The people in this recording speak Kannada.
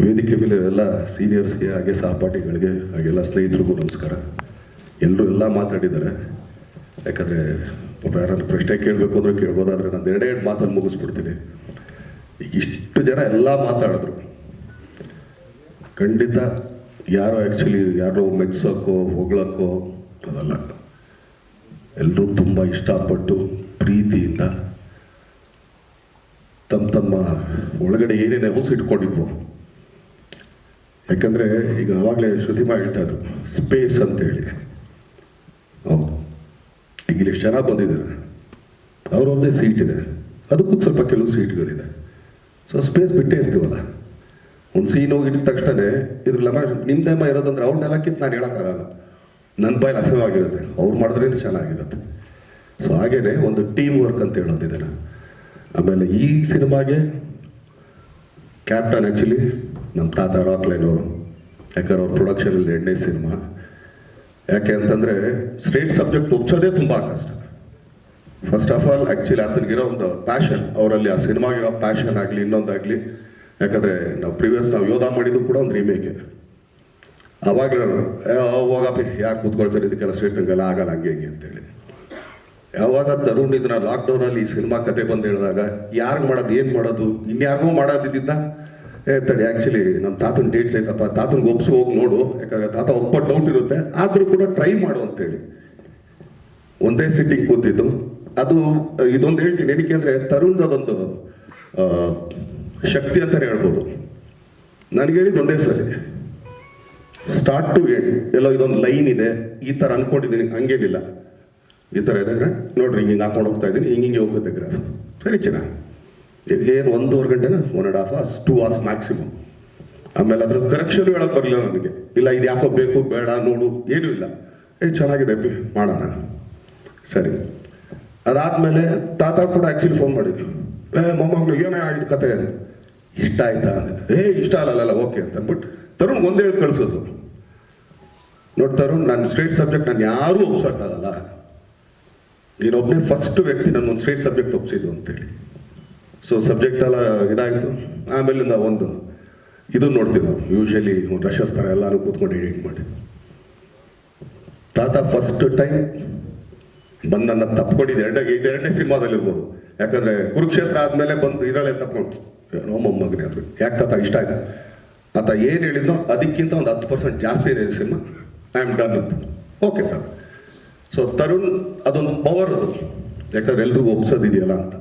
ವೇದಿಕೆ ಮೇಲೆ ಎಲ್ಲ ಸೀನಿಯರ್ಸ್ಗೆ ಹಾಗೆ ಸಹಪಾಠಿಗಳಿಗೆ ಹಾಗೆಲ್ಲ ಸ್ನೇಹಿತರಿಗೂ ನಮಸ್ಕಾರ. ಎಲ್ಲರೂ ಎಲ್ಲ ಮಾತಾಡಿದ್ದಾರೆ. ಯಾಕಂದರೆ ಪಾಪ ಯಾರಾದ್ರೂ ಪ್ರಶ್ನೆ ಕೇಳಬೇಕು ಅಂದರೆ ಕೇಳ್ಬೋದಾದ್ರೆ ನಾನು ಎರಡೇ ಎರಡು ಮಾತನ್ನು ಮುಗಿಸ್ಬಿಡ್ತೀನಿ. ಈಗ ಇಷ್ಟು ಜನ ಎಲ್ಲ ಮಾತಾಡಿದ್ರು. ಖಂಡಿತ ಯಾರೋ ಆ್ಯಕ್ಚುಲಿ ಯಾರೋ ಮೆಗ್ಸೋಕ್ಕೋ ಹೊಗಳಕ್ಕೋ, ಅದಲ್ಲ. ಎಲ್ಲರೂ ತುಂಬ ಇಷ್ಟಪಟ್ಟು ಪ್ರೀತಿಯಿಂದ ತಮ್ಮ ತಮ್ಮ ಒಳಗಡೆ ಏನೇನು ಹೊಸ ಇಟ್ಕೊಂಡಿದ್ವು. ಯಾಕಂದರೆ ಈಗ ಆವಾಗಲೇ ಶ್ರುತಿಮಾ ಹೇಳ್ತಾ ಇದ್ರು ಸ್ಪೇಸ್ ಅಂತೇಳಿ. ಹೌದು. ಈಗ ಇಲ್ಲಿ ಜನ ಬಂದಿದ್ದಾರೆ ಅವ್ರವ್ರದ್ದೇ ಸೀಟ್ ಇದೆ. ಅದಕ್ಕೂ ಸ್ವಲ್ಪ ಕೆಲವು ಸೀಟ್ಗಳಿದೆ ಸೊ ಸ್ಪೇಸ್ ಬಿಟ್ಟೇ ಇರ್ತೀವಲ್ಲ. ಒಂದು ಸೀನ್ ಹೋಗಿದ ತಕ್ಷಣ ನಿಮ್ಮ ನಿಮ್ದೇಮ ಇರೋದಂದ್ರೆ ಅವ್ರ ನೆಲಕ್ಕಿಂತ ನಾನು ಹೇಳೋಕ್ಕಾಗಲ್ಲ. ನನ್ನ ಬಾಯಲ್ಲಿ ಅಸಹವಾಗಿರುತ್ತೆ ಅವ್ರು ಮಾಡಿದ್ರೇ ಚೆನ್ನಾಗಿರುತ್ತೆ. ಸೊ ಹಾಗೇನೆ ಒಂದು ಟೀಮ್ ವರ್ಕ್ ಅಂತ ಹೇಳೋದಿದೆ ಆಮೇಲೆ ಈ ಸಿನಿಮಾಗೆ ಕ್ಯಾಪ್ಟನ್ ಆ್ಯಕ್ಚುಲಿ ನಮ್ಮ ತಾತ ರಾಕ್ಲೈನ್ ಅವರು. ಯಾಕಂದ್ರೆ ಅವ್ರ ಪ್ರೊಡಕ್ಷನಲ್ಲಿ ಎರಡನೇ ಸಿನಿಮಾ ಯಾಕೆ ಅಂತಂದರೆ ಸ್ಟೇಟ್ ಸಬ್ಜೆಕ್ಟ್ ಒಪ್ಸೋದೇ ತುಂಬ ಕಷ್ಟ. ಫಸ್ಟ್ ಆಫ್ ಆಲ್ ಆ್ಯಕ್ಚುಲಿ ಆತನಿಗಿರೋ ಒಂದು ಪ್ಯಾಷನ್ ಅವರಲ್ಲಿ ಆ ಸಿನಿಮಾಗಿರೋ ಪ್ಯಾಷನ್ ಆಗಲಿ, ಇನ್ನೊಂದಾಗಲಿ. ಯಾಕಂದರೆ ನಾವು ಪ್ರಿವಿಯಸ್ ನಾವು ಯೋಧ ಮಾಡಿದ್ದು ಕೂಡ ಒಂದು ರೀಮೇಕೆ ಅವಾಗ ಹೋಗಪ್ಪಿ ಯಾಕೆ ಕೂತ್ಕೊಳ್ತಾರೆ? ಇದಕ್ಕೆಲ್ಲ ಸ್ಟೇಟ್ ಹಂಗೆಲ್ಲ ಆಗಲ್ಲ, ಹಂಗೆ, ಹಿಂಗೆ ಅಂತೇಳಿ. ಯಾವಾಗ ತರುಣ್ ಇದನ್ನ ಲಾಕ್ಡೌನ್ ಅಲ್ಲಿ ಈ ಸಿನಿಮಾ ಕತೆ ಬಂದು ಹೇಳಿದಾಗ ಯಾರು ಮಾಡೋದು, ಏನ್ ಮಾಡೋದು? ಇನ್ಯಾರಿಗೂ ಮಾಡೋದಿದ್ದ ತಡಿ ಆ್ಯಕ್ಚುಲಿ ನಮ್ಮ ತಾತನ ಡೇಟ್ಸ್ ಐತಪ್ಪ. ತಾತನಿಗೆ ಒಪ್ಸಿ ಹೋಗಿ ನೋಡು. ಯಾಕಂದ್ರೆ ತಾತ ಒಪ್ಪ ಡೌಟ್ ಇರುತ್ತೆ. ಆದ್ರೂ ಕೂಡ ಟ್ರೈ ಮಾಡು ಅಂತೇಳಿ. ಒಂದೇ ಸಿಟ್ಟಿಗೆ ಕೂತಿದ್ದು. ಅದು, ಇದೊಂದು ಹೇಳ್ತೀನಿ. ಏನಕ್ಕೆ ಅಂದರೆ ತರುಣ್ದು ಅದೊಂದು ಶಕ್ತಿ ಅಂತ ಹೇಳ್ಬೋದು. ನನಗೆ ಹೇಳಿದ್ದು ಒಂದೇ ಸರಿ. ಸ್ಟಾರ್ಟ್ ಟು ಎಂಡ್ ಎಲ್ಲೋ ಇದೊಂದು ಲೈನ್ ಇದೆ. ಈ ತರ ಅನ್ಕೊಂಡಿದ್ದೀನಿ. ಹಂಗೇನಿಲ್ಲ. ಈ ಥರ ಇದೆ ನೋಡ್ರಿ, ಹಿಂಗೆ ಹಾಕೊಂಡು ಹೋಗ್ತಾ ಇದ್ದೀನಿ. ಹಿಂಗೆ ಹಿಂಗೆ ಹೋಗುತ್ತೆ ಗ್ರಾಫ್ ಸರಿ ಚೆನ್ನಾಗಿ ಏನು ಒಂದೂವರೆ ಗಂಟೆನ? One and half hours two hours maximum ಆಮೇಲೆ ಅದ್ರ ಕರೆಕ್ಷನ್ ಹೇಳಕ್ ಬರಲಿಲ್ಲ ನನಗೆ. ಇಲ್ಲ, ಇದು ಯಾಕೋ ಬೇಕು, ಬೇಡ, ನೋಡು, ಏನೂ ಇಲ್ಲ. ಏ, ಚೆನ್ನಾಗಿದೆ ಮಾಡೋಣ. ಸರಿ. ಅದಾದ್ಮೇಲೆ ತಾತ ಕೂಡ ಆ್ಯಕ್ಚುಲಿ ಫೋನ್ ಮಾಡಿದ್ರು. ಏ, ಮೊಮ್ಮಗಳು, ಏನೇ ಆಗಿದ್ದು ಕತೆ ಇಷ್ಟ ಆಯ್ತಾ ಅಂದರೆ ಏ, ಇಷ್ಟ ಅಲ್ಲಲ್ಲ ಓಕೆ ಅಂತ ಅಂದ್ಬಿಟ್ಟು ತರುಣ್ ಒಂದೇ ಹೇಳಿ ಕಳಿಸೋದು. ನೋಡಿ ತರುಣ್, ನಾನು ಸ್ಟ್ರೇಟ್ ಸಬ್ಜೆಕ್ಟ್ ನಾನು ಯಾರೂ ಒಪ್ಸೋಕ್ಕಾಗಲ್ಲ. ನೀನೊಬ್ಬನೇ ಫಸ್ಟ್ ವ್ಯಕ್ತಿ ನನ್ನ ಒಂದು ಸ್ಟ್ರೇಟ್ ಸಬ್ಜೆಕ್ಟ್ ಒಪ್ಸಿದ್ದು ಅಂತೇಳಿ. ಸೊ ಸಬ್ಜೆಕ್ಟ್ ಎಲ್ಲ ಇದಾಯಿತು. ಆಮೇಲಿಂದ ಒಂದು ಇದು ನೋಡ್ತೀವಿ ನಾವು. ಯೂಶಲಿ ರಶಸ್ ಥರ ಎಲ್ಲಾನು ಕೂತ್ಕೊಂಡು ಎಡಿಟ್ ಮಾಡಿ. ತಾತ ಫಸ್ಟ್ ಟೈಮ್ ಬಂದು ನನ್ನ ತಪ್ಕೊಂಡಿದ್ದು ಎರಡೇ ಇದು ಎರಡನೇ ಸಿನಿಮಾದಲ್ಲಿ ಇರ್ಬೋದು ಯಾಕಂದ್ರೆ ಕುರುಕ್ಷೇತ್ರ ಆದ್ಮೇಲೆ ಬಂದು ಇದರಲ್ಲೇ ತಪ್ಕೊಂಡು ಮೊಮ್ಮಗನೇ ಅದು. ಯಾಕೆ ತಾತ ಇಷ್ಟ ಆಯ್ತು? ಆತ ಏನು ಹೇಳಿದ್ನೋ ಅದಕ್ಕಿಂತ ಒಂದು ಹತ್ತು ಪರ್ಸೆಂಟ್ ಜಾಸ್ತಿ ಇದೆ ಸಿನಿಮಾ. ಐ ಆಮ್ ಡನ್ ಅಂತ ಓಕೆ ತಾತ. ಸೊ ತರುಣ್ ಅದೊಂದು ಪವರ್ ಅದು. ಯಾಕಂದ್ರೆ ಎಲ್ರಿಗೂ ಒಪ್ಸೋದಿದೆಯಲ್ಲ ಅಂತ.